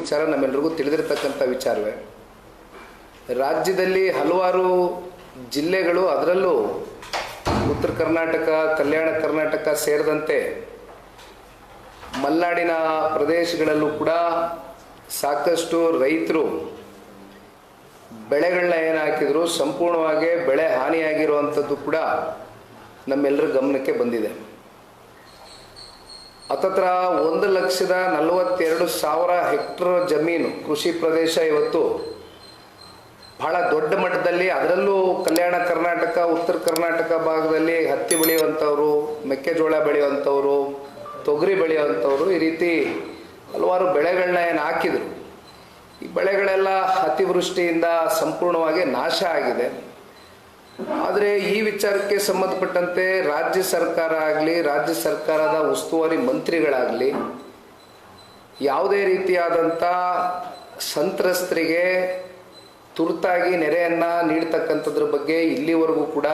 ವಿಚಾರ ನಮ್ಮೆಲ್ರಿಗೂ ತಿಳಿದಿರತಕ್ಕಂಥ ವಿಚಾರವೇ. ರಾಜ್ಯದಲ್ಲಿ ಹಲವಾರು ಜಿಲ್ಲೆಗಳು ಅದರಲ್ಲೂ ಉತ್ತರ ಕರ್ನಾಟಕ, ಕಲ್ಯಾಣ ಕರ್ನಾಟಕ ಸೇರಿದಂತೆ ಮಲ್ನಾಡಿನ ಪ್ರದೇಶಗಳಲ್ಲೂ ಕೂಡ ಸಾಕಷ್ಟು ರೈತರು ಬೆಳೆಗಳನ್ನ ಏನು ಹಾಕಿದ್ರು ಸಂಪೂರ್ಣವಾಗಿ ಬೆಳೆ ಹಾನಿಯಾಗಿರುವಂಥದ್ದು ಕೂಡ ನಮ್ಮೆಲ್ಲರ ಗಮನಕ್ಕೆ ಬಂದಿದೆ. ಹತ್ತತ್ರ ಒಂದು ಲಕ್ಷದ ನಲವತ್ತೆರಡು ಸಾವಿರ ಹೆಕ್ಟರ್ ಜಮೀನು ಕೃಷಿ ಪ್ರದೇಶ ಇವತ್ತು ಬಹಳ ದೊಡ್ಡ ಮಟ್ಟದಲ್ಲಿ, ಅದರಲ್ಲೂ ಕಲ್ಯಾಣ ಕರ್ನಾಟಕ, ಉತ್ತರ ಕರ್ನಾಟಕ ಭಾಗದಲ್ಲಿ ಹತ್ತಿ ಬೆಳೆಯುವಂಥವ್ರು, ಮೆಕ್ಕೆಜೋಳ ಬೆಳೆಯುವಂಥವ್ರು, ತೊಗರಿ ಬೆಳೆಯುವಂಥವ್ರು ಈ ರೀತಿ ಹಲವಾರು ಬೆಳೆಗಳನ್ನ ಏನು ಹಾಕಿದರು. ಈ ಬೆಳೆಗಳೆಲ್ಲ ಅತಿವೃಷ್ಟಿಯಿಂದ ಸಂಪೂರ್ಣವಾಗಿ ನಾಶ ಆಗಿದೆ. ಆದರೆ ಈ ವಿಚಾರಕ್ಕೆ ಸಂಬಂಧಪಟ್ಟಂತೆ ರಾಜ್ಯ ಸರ್ಕಾರ ಆಗಲಿ, ರಾಜ್ಯ ಸರ್ಕಾರದ ಉಸ್ತುವಾರಿ ಮಂತ್ರಿಗಳಾಗಲಿ, ಯಾವುದೇ ರೀತಿಯಾದಂಥ ಸಂತ್ರಸ್ತರಿಗೆ ತುರ್ತಾಗಿ ನೆರೆಯನ್ನು ನೀಡ್ತಕ್ಕಂಥದ್ರ ಬಗ್ಗೆ ಇಲ್ಲಿವರೆಗೂ ಕೂಡ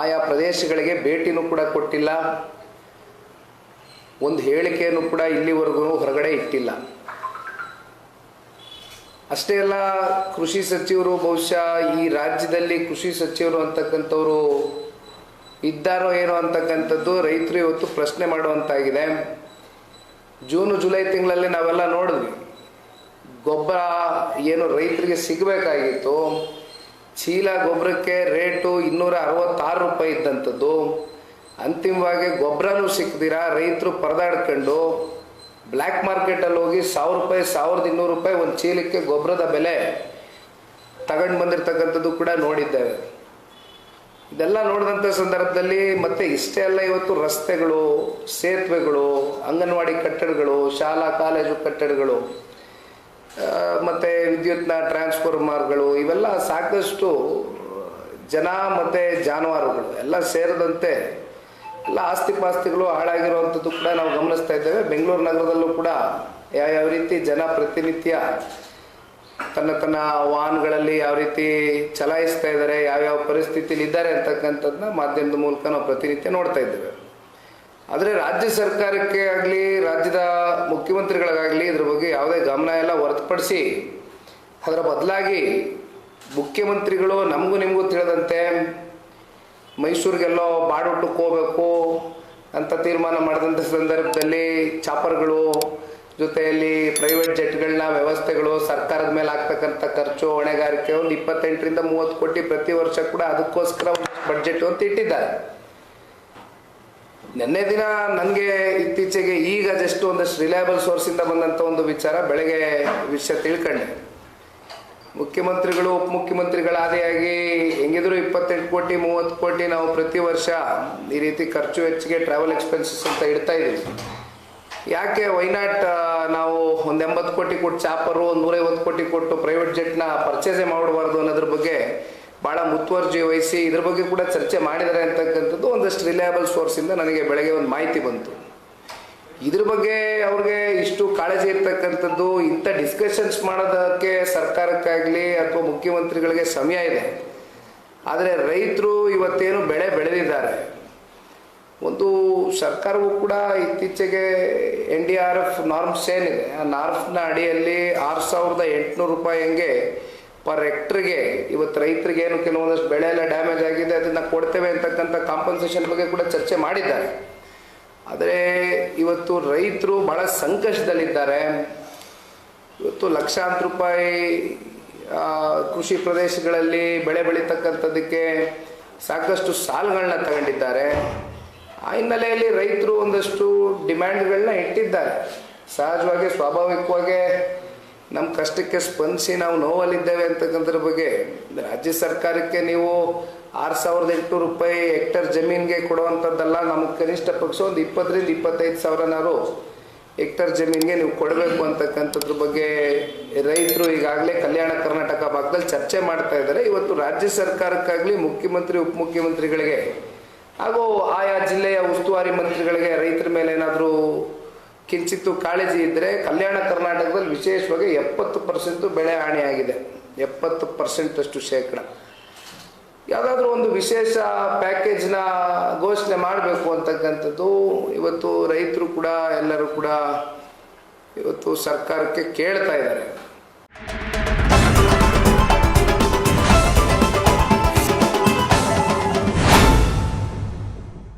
ಆಯಾ ಪ್ರದೇಶಗಳಿಗೆ ಭೇಟಿನೂ ಕೂಡ ಕೊಟ್ಟಿಲ್ಲ. ಒಂದು ಹೇಳಿಕೆಯನ್ನು ಕೂಡ ಇಲ್ಲಿವರೆಗೂ ಹೊರಗಡೆ ಇಟ್ಟಿಲ್ಲ. ಅಷ್ಟೇ ಅಲ್ಲ, ಕೃಷಿ ಸಚಿವರು ಬಹುಶಃ ಈ ರಾಜ್ಯದಲ್ಲಿ ಕೃಷಿ ಸಚಿವರು ಅಂತಕ್ಕಂಥವ್ರು ಇದ್ದಾರೋ ಏನೋ ಅಂತಕ್ಕಂಥದ್ದು ರೈತರು ಇವತ್ತು ಪ್ರಶ್ನೆ ಮಾಡುವಂತಾಗಿದೆ. ಜೂನು, ಜುಲೈ ತಿಂಗಳಲ್ಲಿ ನಾವೆಲ್ಲ ನೋಡಿದ್ವಿ. ಗೊಬ್ಬರ ಏನು ರೈತರಿಗೆ ಸಿಗಬೇಕಾಗಿತ್ತು. ಚೀಲ ಗೊಬ್ಬರಕ್ಕೆ ರೇಟು ಇನ್ನೂರ ಅರವತ್ತಾರು ರೂಪಾಯಿ ಇದ್ದಂಥದ್ದು. ಅಂತಿಮವಾಗಿ ಗೊಬ್ಬರನೂ ಸಿಕ್ಕದಿರ, ರೈತರು ಪರದಾಡ್ಕೊಂಡು ಬ್ಲ್ಯಾಕ್ ಮಾರ್ಕೆಟಲ್ಲಿ ಹೋಗಿ ಸಾವಿರ ರೂಪಾಯಿ, ಸಾವಿರದ ಇನ್ನೂರು ರೂಪಾಯಿ ಒಂದು ಚೀಲಕ್ಕೆ ಗೊಬ್ಬರದ ಬೆಲೆ ತಗೊಂಡು ಬಂದಿರತಕ್ಕಂಥದ್ದು ಕೂಡ ನೋಡಿದ್ದೇವೆ. ಇದೆಲ್ಲ ನೋಡಿದಂಥ ಸಂದರ್ಭದಲ್ಲಿ ಮತ್ತೆ ಇಷ್ಟೇ ಅಲ್ಲ ಇವತ್ತು ರಸ್ತೆಗಳು, ಸೇತುವೆಗಳು, ಅಂಗನವಾಡಿ ಕಟ್ಟಡಗಳು, ಶಾಲಾ, ಕಾಲೇಜು ಕಟ್ಟಡಗಳು ಮತ್ತು ವಿದ್ಯುತ್ನ ಟ್ರಾನ್ಸ್ಫಾರ್ಮರ್ಗಳು ಇವೆಲ್ಲ ಸಾಕಷ್ಟು ಜನ ಮತ್ತು ಜಾನುವಾರುಗಳು ಎಲ್ಲ ಸೇರಿದಂತೆ ಎಲ್ಲ ಆಸ್ತಿ ಪಾಸ್ತಿಗಳು ಹಾಳಾಗಿರುವಂಥದ್ದು ಕೂಡ ನಾವು ಗಮನಿಸ್ತಾ ಇದ್ದೇವೆ. ಬೆಂಗಳೂರು ನಗರದಲ್ಲೂ ಕೂಡ ಯಾವ ಯಾವ ರೀತಿ ಜನ ಪ್ರತಿನಿತ್ಯ ತನ್ನ ತನ್ನ ವಾಹನಗಳಲ್ಲಿ ಯಾವ ರೀತಿ ಚಲಾಯಿಸ್ತಾ ಇದ್ದಾರೆ, ಯಾವ್ಯಾವ ಪರಿಸ್ಥಿತಿಲಿ ಇದ್ದಾರೆ ಅಂತಕ್ಕಂಥದ್ದನ್ನ ಮಾಧ್ಯಮದ ಮೂಲಕ ನಾವು ಪ್ರತಿನಿತ್ಯ ನೋಡ್ತಾ ಇದ್ದೇವೆ. ಆದರೆ ರಾಜ್ಯ ಸರ್ಕಾರಕ್ಕೆ ಆಗಲಿ, ರಾಜ್ಯದ ಮುಖ್ಯಮಂತ್ರಿಗಳಿಗಾಗಲಿ ಇದ್ರ ಬಗ್ಗೆ ಯಾವುದೇ ಗಮನ ಎಲ್ಲ ಹೊರತುಪಡಿಸಿ ಅದರ ಬದಲಾಗಿ ಮುಖ್ಯಮಂತ್ರಿಗಳು ನಮಗೂ ನಿಮಗೂ ತಿಳಿದಂತೆ ಮೈಸೂರಿಗೆಲ್ಲೋ ಬಾಡೂಟಕ್ಕೆ ಹೋಗ್ಬೇಕು ಅಂತ ತೀರ್ಮಾನ ಮಾಡಿದಂಥ ಸಂದರ್ಭದಲ್ಲಿ ಚಾಪರ್ಗಳು ಜೊತೆಯಲ್ಲಿ ಪ್ರೈವೇಟ್ ಜೆಟ್ಗಳನ್ನ ವ್ಯವಸ್ಥೆಗಳು, ಸರ್ಕಾರದ ಮೇಲೆ ಆಗ್ತಕ್ಕಂಥ ಖರ್ಚು, ಹೊಣೆಗಾರಿಕೆ ಒಂದು ಇಪ್ಪತ್ತೆಂಟರಿಂದ ಮೂವತ್ತು ಕೋಟಿ ಪ್ರತಿ ವರ್ಷ ಕೂಡ ಅದಕ್ಕೋಸ್ಕರ ಬಡ್ಜೆಟ್ ಅಂತ ಇಟ್ಟಿದ್ದಾರೆ. ನಿನ್ನೆ ದಿನ ನನಗೆ ಇತ್ತೀಚೆಗೆ ಈಗ ಜಸ್ಟ್ ಒಂದಷ್ಟು ರಿಲಯಬಲ್ ಸೋರ್ಸಿಂದ ಬಂದಂಥ ಒಂದು ವಿಚಾರ, ಬೆಳಗ್ಗೆ ವಿಷಯ ತಿಳ್ಕೊಂಡೆ. ಮುಖ್ಯಮಂತ್ರಿಗಳು, ಉಪಮುಖ್ಯಮಂತ್ರಿಗಳ ಆದಿಯಾಗಿ ಹೆಂಗಿದ್ರು ಇಪ್ಪತ್ತೆಂಟು ಕೋಟಿ, ಮೂವತ್ತು ಕೋಟಿ ನಾವು ಪ್ರತಿ ವರ್ಷ ಈ ರೀತಿ ಖರ್ಚು ವೆಚ್ಚಿಗೆ ಟ್ರಾವೆಲ್ ಎಕ್ಸ್ಪೆನ್ಸಸ್ ಅಂತ ಇಡ್ತಾ ಇದ್ದೀವಿ. ಯಾಕೆ ವೈನಾಟ್ ನಾವು ಒಂದು ಎಂಬತ್ತು ಕೋಟಿ ಕೊಟ್ಟು ಚಾಪರು, ಒಂದು ನೂರೈವತ್ತು ಕೋಟಿ ಕೊಟ್ಟು ಪ್ರೈವೇಟ್ ಜೆಟ್ನ ಪರ್ಚೇಸೇ ಮಾಡಬಾರ್ದು ಅನ್ನೋದ್ರ ಬಗ್ಗೆ ಭಾಳ ಮುತುವರ್ಜಿ ವಹಿಸಿ ಇದ್ರ ಬಗ್ಗೆ ಕೂಡ ಚರ್ಚೆ ಮಾಡಿದ್ದಾರೆ ಅಂತಕ್ಕಂಥದ್ದು ಒಂದಷ್ಟು ರಿಲಯಬಲ್ ಸೋರ್ಸಿಂದ ನನಗೆ ಬೆಳಗ್ಗೆ ಒಂದು ಮಾಹಿತಿ ಬಂತು. ಇದ್ರ ಬಗ್ಗೆ ಅವ್ರಿಗೆ ಇಷ್ಟು ಕಾಳಜಿ ಇರ್ತಕ್ಕಂಥದ್ದು, ಇಂಥ ಡಿಸ್ಕಷನ್ಸ್ ಮಾಡೋದಕ್ಕೆ ಸರ್ಕಾರಕ್ಕಾಗಲಿ ಅಥವಾ ಮುಖ್ಯಮಂತ್ರಿಗಳಿಗೆ ಸಮಯ ಇದೆ. ಆದರೆ ರೈತರು ಇವತ್ತೇನು ಬೆಳೆ ಬೆಳೆದಿದ್ದಾರೆ. ಒಂದು ಸರ್ಕಾರವು ಕೂಡ ಇತ್ತೀಚೆಗೆ N D R F norms ಏನಿದೆ. ಆ ನಾರ್ಮ್ಸ್ನ ಅಡಿಯಲ್ಲಿ ಆರು ಸಾವಿರದ ಎಂಟುನೂರು ರೂಪಾಯಿ ಹಂಗೆ ಪರ್ ಹೆಕ್ಟ್ರಿಗೆ ಇವತ್ತು ರೈತರಿಗೆ ಏನು ಕೆಲವೊಂದಷ್ಟು ಬೆಳೆ ಎಲ್ಲ ಡ್ಯಾಮೇಜ್ ಆಗಿದೆ, ಅದನ್ನು ಕೊಡ್ತೇವೆ ಅಂತಕ್ಕಂಥ ಕಾಂಪನ್ಸೇಷನ್ ಬಗ್ಗೆ ಕೂಡ ಚರ್ಚೆ ಮಾಡಿದ್ದಾರೆ. ಆದರೆ ಇವತ್ತು ರೈತರು ಭಾಳ ಸಂಕಷ್ಟದಲ್ಲಿದ್ದಾರೆ. ಇವತ್ತು ಲಕ್ಷಾಂತರ ರೂಪಾಯಿ ಕೃಷಿ ಪ್ರದೇಶಗಳಲ್ಲಿ ಬೆಳೆ ಬೆಳೀತಕ್ಕಂಥದ್ದಕ್ಕೆ ಸಾಕಷ್ಟು ಸಾಲಗಳನ್ನ ತಗೊಂಡಿದ್ದಾರೆ. ಆ ಹಿನ್ನೆಲೆಯಲ್ಲಿ ರೈತರು ಒಂದಷ್ಟು ಡಿಮ್ಯಾಂಡ್ಗಳನ್ನ ಇಟ್ಟಿದ್ದಾರೆ. ಸಹಜವಾಗಿ, ಸ್ವಾಭಾವಿಕವಾಗಿ ನಮ್ಮ ಕಷ್ಟಕ್ಕೆ ಸ್ಪಂದಿಸಿ ನಾವು ನೋವಲ್ಲಿದ್ದೇವೆ ಅಂತಕ್ಕಂಥದ್ರ ಬಗ್ಗೆ ರಾಜ್ಯ ಸರ್ಕಾರಕ್ಕೆ ನೀವು ಆರು ಸಾವಿರದ ಎಂಟುನೂರು ರೂಪಾಯಿ ಹೆಕ್ಟರ್ ಜಮೀನಿಗೆ ಕೊಡುವಂಥದ್ದಲ್ಲ ನಮಗೆ ಕನಿಷ್ಠ ಪಕ್ಷ ಒಂದು ಇಪ್ಪತ್ತರಿಂದ ಇಪ್ಪತ್ತೈದು ಸಾವಿರನಾರು ಹೆಕ್ಟರ್ ಜಮೀನಿಗೆ ನೀವು ಕೊಡಬೇಕು ಅಂತಕ್ಕಂಥದ್ರ ಬಗ್ಗೆ ರೈತರು ಈಗಾಗಲೇ ಕಲ್ಯಾಣ ಕರ್ನಾಟಕ ಭಾಗದಲ್ಲಿ ಚರ್ಚೆ ಮಾಡ್ತಾ ಇದ್ದಾರೆ. ಇವತ್ತು ರಾಜ್ಯ ಸರ್ಕಾರಕ್ಕಾಗಲಿ ಮುಖ್ಯಮಂತ್ರಿ, ಉಪಮುಖ್ಯಮಂತ್ರಿಗಳಿಗೆ ಹಾಗೂ ಆಯಾ ಜಿಲ್ಲೆಯ ಉಸ್ತುವಾರಿ ಮಂತ್ರಿಗಳಿಗೆ ರೈತರ ಮೇಲೆ ಕಿಂಚಿತ್ತು ಕಾಳಜಿ ಇದ್ದರೆ ಕಲ್ಯಾಣ ಕರ್ನಾಟಕದಲ್ಲಿ ವಿಶೇಷವಾಗಿ ಎಪ್ಪತ್ತು ಪರ್ಸೆಂಟು ಬೆಳೆ ಹಾನಿಯಾಗಿದೆ. ಎಪ್ಪತ್ತು ಪರ್ಸೆಂಟಷ್ಟು ಶೇಕಡ. ಯಾವುದಾದ್ರೂ ಒಂದು ವಿಶೇಷ ಪ್ಯಾಕೇಜ್ನ ಘೋಷಣೆ ಮಾಡಬೇಕು ಅಂತಕ್ಕಂಥದ್ದು, ಇವತ್ತು ರೈತರು ಕೂಡ, ಎಲ್ಲರೂ ಕೂಡ ಇವತ್ತು ಸರ್ಕಾರಕ್ಕೆ ಕೇಳ್ತಾ ಇದ್ದಾರೆ.